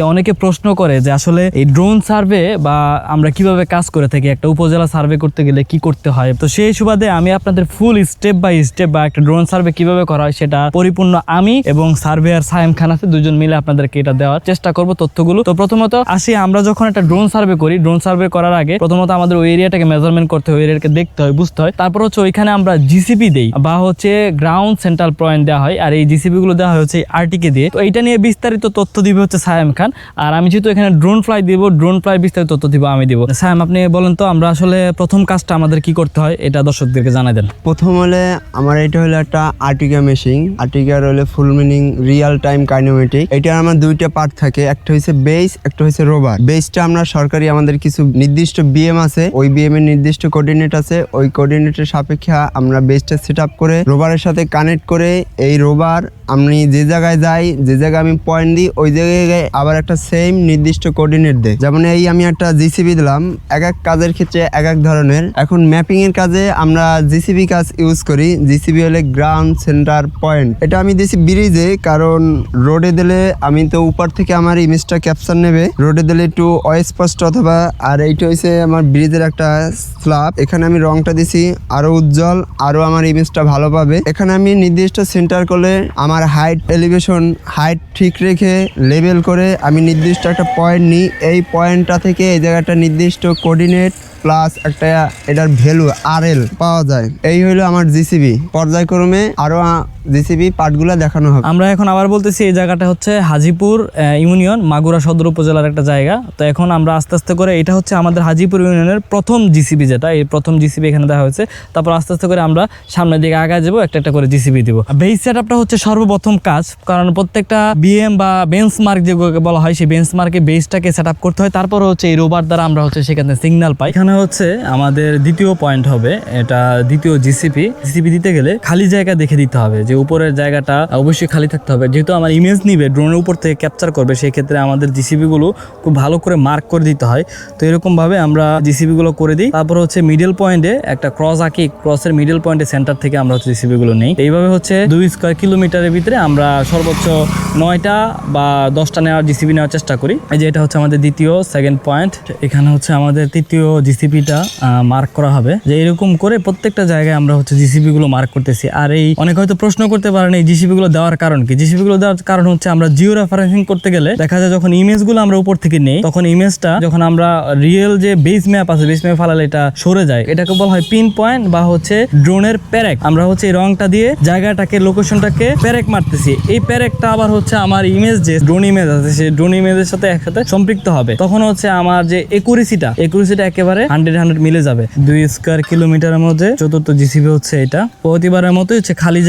অনেকে প্রশ্ন করে যে আসলে এই ড্রোন সার্ভে বা আমরা কীভাবে কাজ করে থাকি, একটা উপজেলা সার্ভে করতে গেলে কি করতে হয়? তো সেই সুবাদে আমি আপনাদের ফুল স্টেপ বাই স্টেপ বা একটা ড্রোন সার্ভে কীভাবে করা হয় সেটা পরিপূর্ণ আমি এবং সার্ভেয়ার সায়েম খান আছে, দুজন মিলে আপনাদেরকে এটা দেওয়ার চেষ্টা করব তথ্যগুলো। তো প্রথমত আসি, আমরা যখন একটা ড্রোন সার্ভে করি ড্রোন সার্ভে করার আগে প্রথমত আমাদের ওই এরিয়াটাকে মেজারমেন্ট করতে হয়, ওই এরিয়াকে দেখতে হয়, বুঝতে হয়। তারপর হচ্ছে ওইখানে আমরা জিসিপি দেই বা হচ্ছে গ্রাউন্ড সেন্ট্রাল পয়েন্ট দেওয়া হয়, আর এই জিসিপি গুলো দেওয়া হয় হচ্ছে আরটিকে দিয়ে। তো এটা নিয়ে বিস্তারিত তথ্য দিবে হচ্ছে সায়েম খান। আর আমি যেহেতু এখানে ড্রোন ফ্লাই দিব ড্রোন ফ্লাই বিস্তারিত তথ্য দিব, আমি দিব। সায়েম, আপনি বলেন তো, আমরা আসলে প্রথম কাজটা আমাদের কি করতে হয়, এটা দর্শকদেরকে জানাই দেন। প্রথম হলে আমার এটা হলো একটা আর্টিকা মেশিন আর্টিকার হলে full meaning real time kinematic এটার আমার দুইটা পার্ট থাকে, একটা হচ্ছে বেস একটা হচ্ছে রোবার বেসটা আমরা সরকারি আমাদের কিছু নির্দিষ্ট বিএম আছে, ওই বিএম এর নির্দিষ্ট কোঅর্ডিনেট আছে। ওই কোঅর্ডিনেটের সাপেক্ষে আমরা বেসটা সেট করে রোবারের সাথে কানেক্ট করে এই রোবার আমি যে জায়গায় যাই, যে জায়গায় আমি পয়েন্ট দিই, ওই জায়গায় আবার একটা সেম নির্দিষ্ট কোঅর্ডিনেট দেয়। যেমন এই আমি একটা জিসিবি দিলাম, এক এক কাজের ক্ষেত্রে এক এক ধরনের। এখন ম্যাপিং এর কাজে আমরা জিসিবি কাজ ইউজ করি। জিসিবি হলে গ্রাউন্ড সেন্টার পয়েন্ট এটা আমি দিয়েছি ব্রিজে কারণ রোডে দিলে আমি তো উপর থেকে আমার ইমেজটা ক্যাপচার নেবে। রোডে দিলে একটু অস্পষ্ট অথবা, আর এইটা হচ্ছে আমার ব্রিজের একটা স্ল্যাব এখানে আমি রংটা দিছি আরও উজ্জ্বল, আরও আমার ইমেজটা ভালো পাবে। এখানে আমি নির্দিষ্ট সেন্টার করলে আমার হাইট এলিভেশন হাইট ঠিক রেখে লেভেল করে আমি নির্দিষ্ট একটা পয়েন্ট নিই। এই পয়েন্টটা থেকে এই জায়গাটা নির্দিষ্ট কোঅর্ডিনেট প্লাস একটা এটার ভ্যালু আর পাওয়া যায়। এই হলো আমার জিসিবি পর্যায়ক্রমে আরও জিসিবি পার্টগুলো দেখানো হবে। আমরা এখন আবার বলতেছি, এই জায়গাটা হচ্ছে হাজিপুর ইউনিয়ন, মাগুরা সদর উপজেলার একটা জায়গা। তো এখন আমরা আস্তে আস্তে করে এটা হচ্ছে আমাদের হাজিপুর ইউনিয়নের প্রথম জিসিবি যেটা, এই প্রথম জিসিবি এখানে দেওয়া হয়েছে। তারপর আস্তে আস্তে করে আমরা সামনের দিকে আগায় যাব, একটা একটা করে জিসিবি দিব। বেস সেটআপটা হচ্ছে সর্বপ্রথম কাজ, কারণ প্রত্যেকটা বিএম বা বেঞ্চ মার্ক যেগুলোকে বলা হয়, সেই বেঞ্চ মার্কে বেসটাকে সেট আপ করতে হয়। তারপর হচ্ছে এই রোবার দ্বারা আমরা হচ্ছে সেখানে সিগন্যাল পাই। এখানে হচ্ছে আমাদের দ্বিতীয় পয়েন্ট হবে, এটা দ্বিতীয় জিসিপি জিসিপি দিতে গেলে খালি জায়গা দেখে দিতে হবে যে উপরের জায়গাটা অবশ্যই খালি থাকতে হবে। যেহেতু আমার ইমেজ নিবে ড্রোনের উপর থেকে ক্যাপচার করবে সেই ক্ষেত্রে আমাদের জিসিপি গুলো খুব ভালো করে মার্ক করে দিতে হয়। তো এরকম ভাবে আমরা জিসিপি গুলো করে দিই। তারপর হচ্ছে মিডল পয়েন্টে একটা ক্রস আঁকি ক্রসের মিডল পয়েন্টে সেন্টার থেকে আমরা হচ্ছে জিসিপি গুলো নেই। এইভাবে হচ্ছে দুই স্কোয়ার কিলোমিটারের ভিতরে আমরা সর্বোচ্চ নয়টা বা দশটা নেওয়ার জিসিপি নেওয়ার চেষ্টা করি। এই যে এটা হচ্ছে আমাদের দ্বিতীয় সেকেন্ড পয়েন্ট এখানে হচ্ছে আমাদের তৃতীয় জিসিপিটা মার্ক করা হবে। যে এরকম করে প্রত্যেকটা জায়গায় আমরা হচ্ছে জিসিপি গুলো মার্ক করতেছি। আর এই অনেক হয়তো প্রশ্ন করতে পারেন এই জিসিপি গুলো দেওয়ার কারণ কি? জিসিপি গুলো দেওয়ার কারণ হচ্ছে আমরা জিও রেফারেন্সিং করতে গেলে দেখা যায় যখন ইমেজগুলো আমরা উপর থেকে নেই, তখন ইমেজটা যখন আমরা রিয়েল যে বেস ম্যাপ আছে বেস ম্যাপ ফালালে এটা সরে যায়। এটাকে বলা হয় পিন পয়েন্ট বা হচ্ছে ড্রোনের প্যারেক আমরা হচ্ছে এই রংটা দিয়ে জায়গাটাকে লোকেশনটাকে প্যারেক মারতেছি। এই প্যারেকটা আবার হচ্ছে আমার ইমেজ যে ড্রোন ইমেজ আছে, সেই ড্রোন ইমেজের সাথে একসাথে সম্পৃক্ত হবে। তখন হচ্ছে আমার যে একুরেসিটা একুরেসিটা একেবারে হান্ড্রেড হান্ড্রেড মিলে যাবে। দুই স্কোয়ার কিলোমিটারের মধ্যে চতুর্থ জিসিবি হচ্ছে এটা। প্রতিবারের মতোই হচ্ছে খালি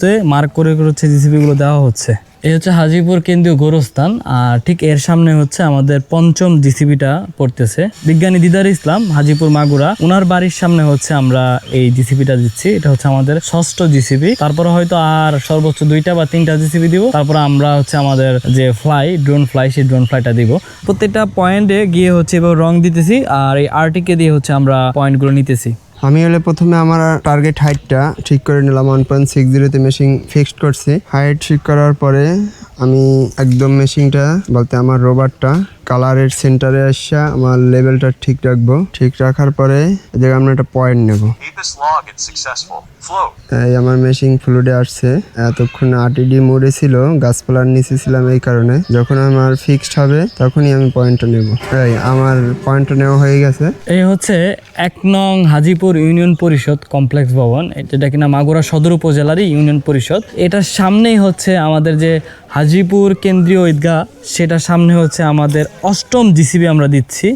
জায়গাগুলোতে মার্ক করে করে হচ্ছে জিসিবি গুলো দেওয়া হচ্ছে। এই হচ্ছে হাজিপুর কেন্দ্রীয় গোরস্থান, আর ঠিক এর সামনে হচ্ছে আমাদের পঞ্চম জিসিবিটা পড়তেছে। বিজ্ঞানী দিদার ইসলাম, হাজিপুর মাগুরা ওনার বাড়ির সামনে হচ্ছে আমরা এই জিসিবিটা দিচ্ছি। এটা হচ্ছে আমাদের ষষ্ঠ জিসিবি তারপরে হয়তো আর সর্বোচ্চ দুইটা বা তিনটা জিসিবি দিব। তারপর আমরা হচ্ছে আমাদের যে ফ্লাই ড্রোন ফ্লাই সেই ড্রোন ফ্লাইটা দিব। প্রত্যেকটা পয়েন্টে গিয়ে হচ্ছে এবার রং দিতেছি, আর এই আর্টিকে দিয়ে হচ্ছে আমরা পয়েন্টগুলো নিতেছি। আমি হলে প্রথমে আমার টার্গেট হাইটটা ঠিক করে নিলাম ওয়ান পয়েন্ট সিক্স জিরোতে মেশিন ফিক্সড করছি। হাইট ঠিক করার পরে আমি একদম মেশিনটা বলতে আমার রোবারটা কালারের সেন্টারে আসা আমার লেভেলটা ঠিক রাখব। ঠিক রাখার পরে এই জায়গায় আমরা একটা পয়েন্ট নেব. এই আমার মেশিন ফ্লুডে আসছে। এতক্ষণ আরটিডি মোডে ছিল গাছপালার নিচে ছিলাম এই কারণে। যখন আমার ফিক্সড হবে তখনই আমি পয়েন্টটা নেব। এই আমার পয়েন্টটা নেওয়া হয়ে গেছে। এই হচ্ছে এক নং হাজিপুর ইউনিয়ন পরিষদ কমপ্লেক্স ভবন। যেটা কিনা মাগুরা সদর উপজেলারই ইউনিয়ন পরিষদ। এটার সামনেই হচ্ছে আমাদের যে হাজিপুর কেন্দ্রীয় ঈদগাহ সেটা সামনে হচ্ছে আমাদের অষ্টম জিসিবি আমরা দিচ্ছি।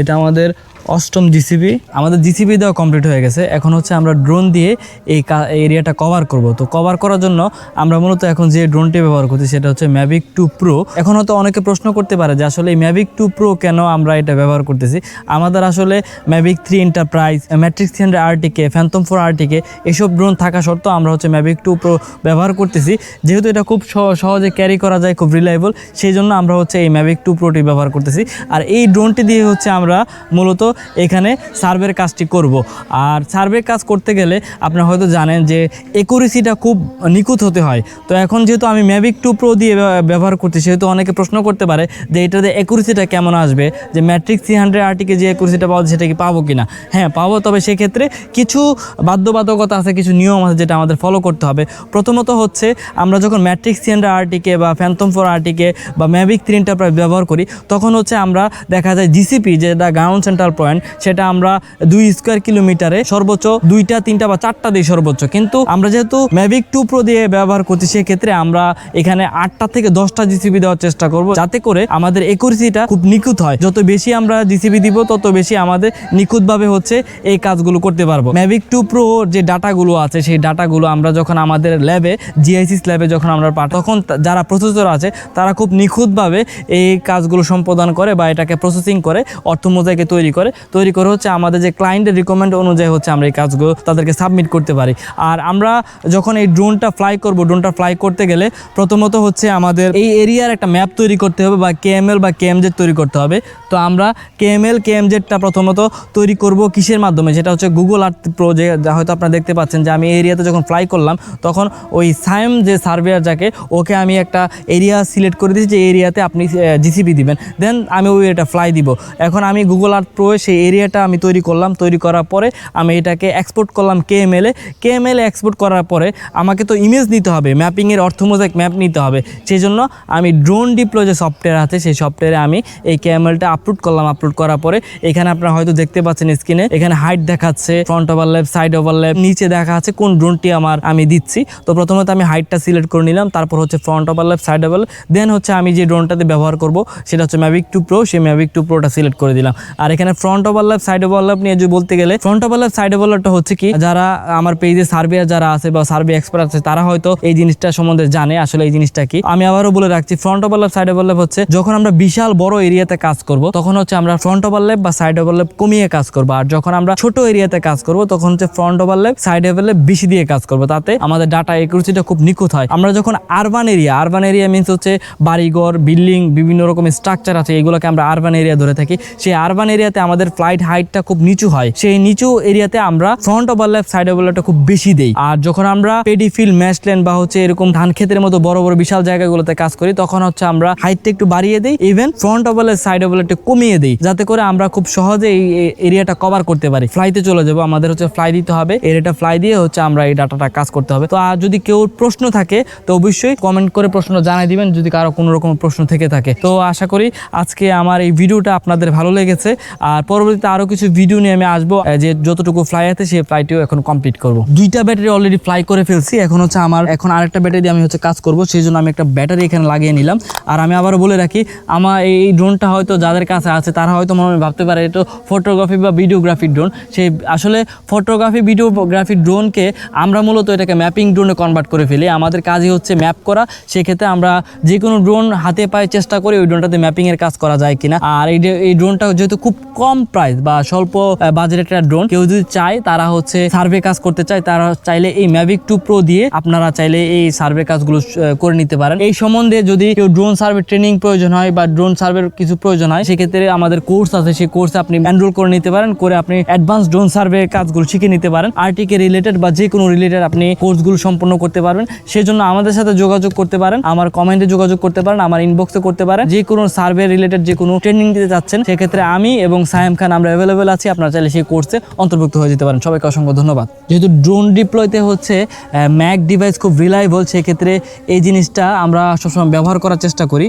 এটা আমাদের অষ্টম জিসিবি আমাদের জিসিবি দেওয়া কমপ্লিট হয়ে গেছে। এখন হচ্ছে আমরা ড্রোন দিয়ে এই এরিয়াটা কভার করব। তো কভার করার জন্য আমরা মূলত এখন যে ড্রোনটি ব্যবহার করছি, সেটা হচ্ছে ম্যাভিক টু প্রো এখন হয়তো অনেকে প্রশ্ন করতে পারে যে আসলে এই ম্যাভিক টু প্রো কেন আমরা এটা ব্যবহার করতেছি? আমাদের আসলে Mavic three Enterprise Matrice three hundred RTK Phantom four RTK এসব ড্রোন থাকা সত্ত্বেও আমরা হচ্ছে ম্যাভিক টু প্রো ব্যবহার করতেছি। যেহেতু এটা খুব সহ- সহজে ক্যারি করা যায়, খুব রিলায়েবল সেই জন্য আমরা হচ্ছে এই ম্যাভিক টু প্রোটি ব্যবহার করতেছি। আর এই ড্রোনটি দিয়ে হচ্ছে আমরা মূলত এখানে সার্ভের কাজটি করব। আর সার্ভের কাজ করতে গেলে আপনারা হয়তো জানেন যে একুরেসিটা খুব নিখুঁত হতে হয়। তো এখন যেহেতু আমি ম্যাভিক টু প্রো দিয়ে ব্যবহার করছি, সেহেতু অনেকে প্রশ্ন করতে পারে যে এটাতে একুরেসিটা কেমন আসবে? যে ম্যাট্রিক থ্রি হান্ড্রেড আরটিকে যে একুরেসিটা পাওয়া সেটা কি পাবো কিনা? হ্যাঁ পাবো। তবে সেক্ষেত্রে কিছু বাধ্যবাধকতা আছে, কিছু নিয়ম আছে যেটা আমাদের ফলো করতে হবে। প্রথমত হচ্ছে, আমরা যখন ম্যাট্রিক্স থ্রি হান্ড্রেড আরটিকে বা ফ্যান্টম ফোর আরটিকে বা ম্যাভিক থ্রি ইন্টারপ্রাইজ ব্যবহার করি, তখন হচ্ছে আমরা দেখা যায় জিসিপি যেটা গ্রাউন্ড সেন্ট্রাল সেটা আমরা দুই স্কোয়ার কিলোমিটারে সর্বোচ্চ দুইটা, তিনটা বা চারটা দিই সর্বোচ্চ। কিন্তু আমরা যেহেতু ম্যাভিক টু প্রো দিয়ে ব্যবহার করছি, সেক্ষেত্রে আমরা এখানে আটটা থেকে দশটা জিসিবি দেওয়ার চেষ্টা করব, যাতে করে আমাদের একুরেসিটা খুব নিখুঁত হয়। যত বেশি আমরা জিসিবি দিব, তত বেশি আমাদের নিখুঁতভাবে হচ্ছে এই কাজগুলো করতে পারব। ম্যাভিক টু প্রো যে ডাটাগুলো আছে, সেই ডাটাগুলো আমরা যখন আমাদের ল্যাবে জিআইসিস ল্যাবে যখন আমরা পাঠ তখন যারা প্রসেসর আছে, তারা খুব নিখুঁতভাবে এই কাজগুলো সম্পাদন করে বা এটাকে প্রসেসিং করে অর্থ মোজাইকে তৈরি করে। তৈরি করে হচ্ছে আমাদের যে ক্লায়েন্টের রিকমেন্ড অনুযায়ী হচ্ছে আমরা এই কাজগুলো তাদেরকে সাবমিট করতে পারি। আর আমরা যখন এই ড্রোনটা ফ্লাই করব ড্রোনটা ফ্লাই করতে গেলে প্রথমত হচ্ছে আমাদের এই এরিয়ার একটা ম্যাপ তৈরি করতে হবে বা কেএমএল বা কেএমজেড তৈরি করতে হবে। তো আমরা কেএমএল কেএমজেডটা প্রথমত তৈরি করব কিসের মাধ্যমে? যেটা হচ্ছে গুগল আর্থ প্রো যে হয়তো আপনারা দেখতে পাচ্ছেন যে আমি এরিয়াতে যখন ফ্লাই করলাম, তখন ওই সাইম যে সার্ভেয়ার যাকে, ওকে আমি একটা এরিয়া সিলেক্ট করে দিয়েছি যে এরিয়াতে আপনি জিসিবি দিবেন। দেন আমি ওই এটা ফ্লাই দিব। এখন আমি গুগল আর্থ প্রো সেই এরিয়াটা আমি তৈরি করলাম। তৈরি করার পরে আমি এটাকে এক্সপোর্ট করলাম কেএমএলে কেএমএলে এক্সপোর্ট করার পরে আমাকে তো ইমেজ নিতে হবে ম্যাপিংয়ের অর্থমোজাইক ম্যাপ নিতে হবে। সেই জন্য আমি ড্রোন ডিপ্লো যে সফটওয়্যার আছে, সেই সফটওয়্যারে আমি এই কেএমএলটা আপলোড করলাম। আপলোড করার পরে এখানে আপনারা হয়তো দেখতে পাচ্ছেন স্ক্রিনে এখানে হাইট দেখাচ্ছে front over overlap side over overlap নিচে দেখা আছে কোন ড্রোনটি আমার, আমি দিচ্ছি। তো প্রথমত আমি হাইটটা সিলেক্ট করে নিলাম, তারপর হচ্ছে front overlap side overlap then হচ্ছে আমি যে ড্রোনটাতে ব্যবহার করব, সেটা হচ্ছে ম্যাভিক টু প্রো সেই ম্যাভিক টু প্রোটা সিলেক্ট করে দিলাম। আর এখানে ফ্রন্ট ওভারল্যাপ সাইড ওভারল্যাপ নিয়ে যদি বলতে গেলে ফ্রন্ট ওভারল্যাপ সাইড ওভারল্যাপটা হচ্ছে কি যারা আমার পেজে সার্ভেয়ার যারা আছে বা সার্ভে এক্সপার্ট আছে তারা হয়তো এই জিনিসটা সম্বন্ধে জানে আসলে এই জিনিসটা কি আমি আবারও বলে রাখছি ফ্রন্ট ওভারল্যাপ সাইড ওভারল্যাপ হচ্ছে যখন আমরা বিশাল বড় এরিয়াতে কাজ করব তখন হচ্ছে আমরা ফ্রন্ট ওভারল্যাপ বা সাইড ওভারল্যাপ কমিয়ে কাজ করব আর যখন আমরা ছোট এরিয়াতে কাজ করব তখন হচ্ছে ফ্রন্ট ওভারল্যাপ সাইড ওভারল্যাপ বেশি দিয়ে কাজ করব তাতে আমাদের ডাটা একুরেসিটা খুব নিখুঁত হয় আমরা যখন urban area urban area means হচ্ছে বাড়িঘর বিল্ডিং বিভিন্ন রকমের স্ট্রাকচার আছে এগুলোকে আমরা আরবান এরিয়া ধরে থাকি সেই আরবান এরিয়াতে আমাদের ফ্লাইট হাইটটা খুব নিচু হয়। সেই নিচু এরিয়াতে আমরা ফ্রন্ট ওভারল্যাপ সাইড ওভারল্যাপটা খুব বেশি দেই। আর যখন আমরা পেডিফিল ম্যাশল্যান্ড বা হচ্ছে এরকম ধান ক্ষেতের মতো বড় বড় বিশাল জায়গাগুলোতে কাজ করি, তখন হচ্ছে আমরা হাইটটা একটু বাড়িয়ে দিই। ইভেন ফ্রন্ট ওভারল্যাপ সাইড ওভারল্যাপটা কমিয়ে দিই, যাতে করে আমরা খুব সহজে এই এরিয়াটা কভার করতে পারি। ফ্লাইতে চলে যাব, আমাদের হচ্ছে ফ্লাই দিতে হবে। এরিয়াটা ফ্লাই দিয়ে হচ্ছে আমরা এই ডাটাটা কাজ করতে হবে। তো আর যদি কেউ প্রশ্ন থাকে, তো অবশ্যই কমেন্ট করে প্রশ্ন জানাই দিবেন, যদি কারও কোনো রকম প্রশ্ন থেকে থাকে। তো আশা করি আজকে আমার এই ভিডিওটা আপনাদের ভালো লেগেছে। আর পরবর্তীতে আরও কিছু ভিডিও নিয়ে আমি আসব। যে যতটুকু ফ্লাই আছে, সেই ফ্লাইটিও এখন কমপ্লিট করব। দুইটা ব্যাটারি অলরেডি ফ্লাই করে ফেলছি। এখন হচ্ছে আমার, এখন আরেকটা ব্যাটারি আমি হচ্ছে কাজ করব। সেই জন্য আমি একটা ব্যাটারি এখানে লাগিয়ে নিলাম। আর আমি আবারও বলে রাখি, আমার এই ড্রোনটা হয়তো যাদের কাছে আছে, তারা হয়তো মনে ভাবতে পারে, এটা ফটোগ্রাফি বা ভিডিওগ্রাফির ড্রোন সেই, আসলে ফটোগ্রাফি ভিডিওগ্রাফি ড্রোনকে আমরা মূলত এটাকে ম্যাপিং ড্রোনে কনভার্ট করে ফেলি। আমাদের কাজই হচ্ছে ম্যাপ করা। সেক্ষেত্রে আমরা যে কোনো ড্রোন হাতে পায়ে চেষ্টা করি ওই ড্রোনটাতে ম্যাপিংয়ের কাজ করা যায় কিনা। আর এই ড্রোনটা যেহেতু খুব কম প্রাইস বা স্বল্প বাজেটের একটা ড্রোন কেউ যদি চায়, তারা হচ্ছে সার্ভে কাজ করতে চায়, তারা চাইলে এই ম্যাভিক টু প্রো দিয়ে আপনারা চাইলে এই সার্ভে কাজগুলো করে নিতে পারেন। এই সম্বন্ধে যদি কেউ ড্রোন সার্ভে ট্রেনিং প্রয়োজন হয় বা ড্রোন সার্ভের কিছু প্রয়োজন হয়, সেক্ষেত্রে আমাদের কোর্স আছে, সেই কোর্সে আপনি এনরোল করে নিতে পারেন, করে আপনি অ্যাডভান্স ড্রোন সার্ভে কাজগুলো শিখে নিতে পারেন। আরটিকে রিলেটেড বা যে কোনো রিলেটেড আপনি কোর্সগুলো সম্পন্ন করতে পারবেন। সেজন্য আমাদের সাথে যোগাযোগ করতে পারেন, আমার কমেন্টে যোগাযোগ করতে পারেন, আমার ইনবক্সে করতে পারেন। যে কোনো সার্ভে রিলেটেড যে কোনো ট্রেনিং দিতে চাচ্ছেন, সেক্ষেত্রে আমি এবং সায়েম খান আমরা অ্যাভেলেবেল আছি, আপনারা চাইলে সেই কোর্সে অন্তর্ভুক্ত হয়ে যেতে পারেন। সবাইকে অসংখ্য ধন্যবাদ। যেহেতু ড্রোন ডিপ্লয়তে হচ্ছে ম্যাক ডিভাইস খুব রিলায়েবল সেক্ষেত্রে এই জিনিসটা আমরা সবসময় ব্যবহার করার চেষ্টা করি।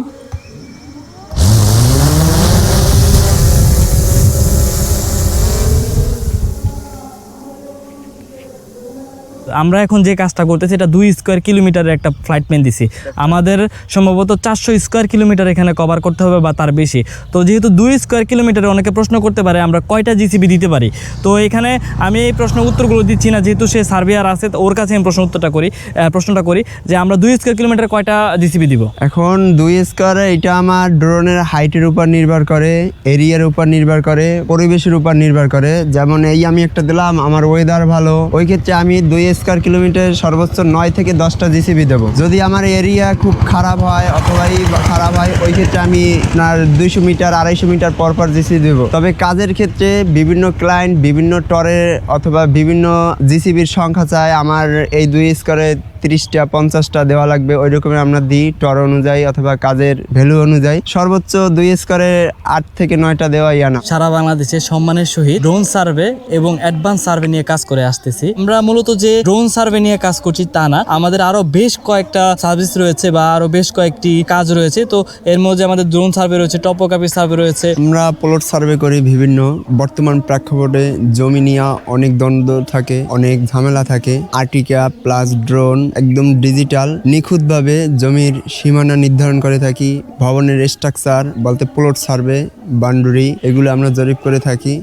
আমরা এখন যে কাজটা করতেছি, এটা দুই স্কোয়ার কিলোমিটারের একটা ফ্লাইট প্লেন দিছি। আমাদের সম্ভবত চারশো স্কোয়ার কিলোমিটার এখানে কভার করতে হবে বা তার বেশি। তো যেহেতু দুই স্কোয়ার কিলোমিটারে অনেকে প্রশ্ন করতে পারে, আমরা কয়টা জিসিবি দিতে পারি? তো এখানে আমি এই প্রশ্ন উত্তরগুলো দিচ্ছি না, যেহেতু সে সার্ভেয়ার আছে, তো ওর কাছে আমি প্রশ্ন উত্তরটা করি প্রশ্নটা করি যে আমরা দুই স্কোয়ার কিলোমিটার কয়টা জিসিবি দিব? এখন দুই স্কোয়ারে এটা আমার ড্রোনের হাইটের উপর নির্ভর করে এরিয়ার উপর নির্ভর করে, পরিবেশের উপর নির্ভর করে। যেমন এই আমি একটা দিলাম, আমার ওয়েদার ভালো। ওই ক্ষেত্রে আমি দুই স্কোয়ার কিলোমিটার সর্বোচ্চ নয় থেকে দশটা জিসিবি দেবো। যদি আমার এরিয়া খুব খারাপ হয় অথবা বা খারাপ হয়, ওই ক্ষেত্রে আমি আপনার দুইশো মিটার, আড়াইশো মিটার পর পর জিসিবি দেবো। তবে কাজের ক্ষেত্রে বিভিন্ন ক্লায়েন্ট বিভিন্ন টরের অথবা বিভিন্ন জিসিবির সংখ্যা চায় আমার এই দুই স্কোয়ারে তিরিশটা পঞ্চাশটা দেওয়া লাগবে। ওই রকমের আমরা দিই টর অনুযায়ী অথবা কাজের ভ্যালু অনুযায়ী। সর্বোচ্চ দুই স্কোয়ারে আট থেকে নয়টা দেওয়া ইয়ানা সারা বাংলাদেশে সম্মানের সহিত ড্রোন সার্ভে এবং অ্যাডভান্স সার্ভে নিয়ে কাজ করে আসতেছি। আমরা মূলত যে ড্রোন সার্ভে নিয়ে কাজ করছি তা না আমাদের আরও বেশ কয়েকটা সার্ভিস রয়েছে বা আরও বেশ কয়েকটি কাজ রয়েছে। তো এর মধ্যে আমাদের ড্রোন সার্ভে রয়েছে টপোগ্রাফি সার্ভে রয়েছে। আমরা প্লট সার্ভে করি বিভিন্ন বর্তমান প্রেক্ষাপটে জমি নিয়ে অনেক দ্বন্দ্ব থাকে অনেক ঝামেলা থাকে। আর্টিকা প্লাস ড্রোন একদম ডিজিটাল নিখুঁতভাবে জমির সীমানা নির্ধারণ করে থাকি, ভবনের স্ট্রাকচার বলতে প্লট সার্ভে বাউন্ডারি এগুলো আমরা জরিপ করে থাকি।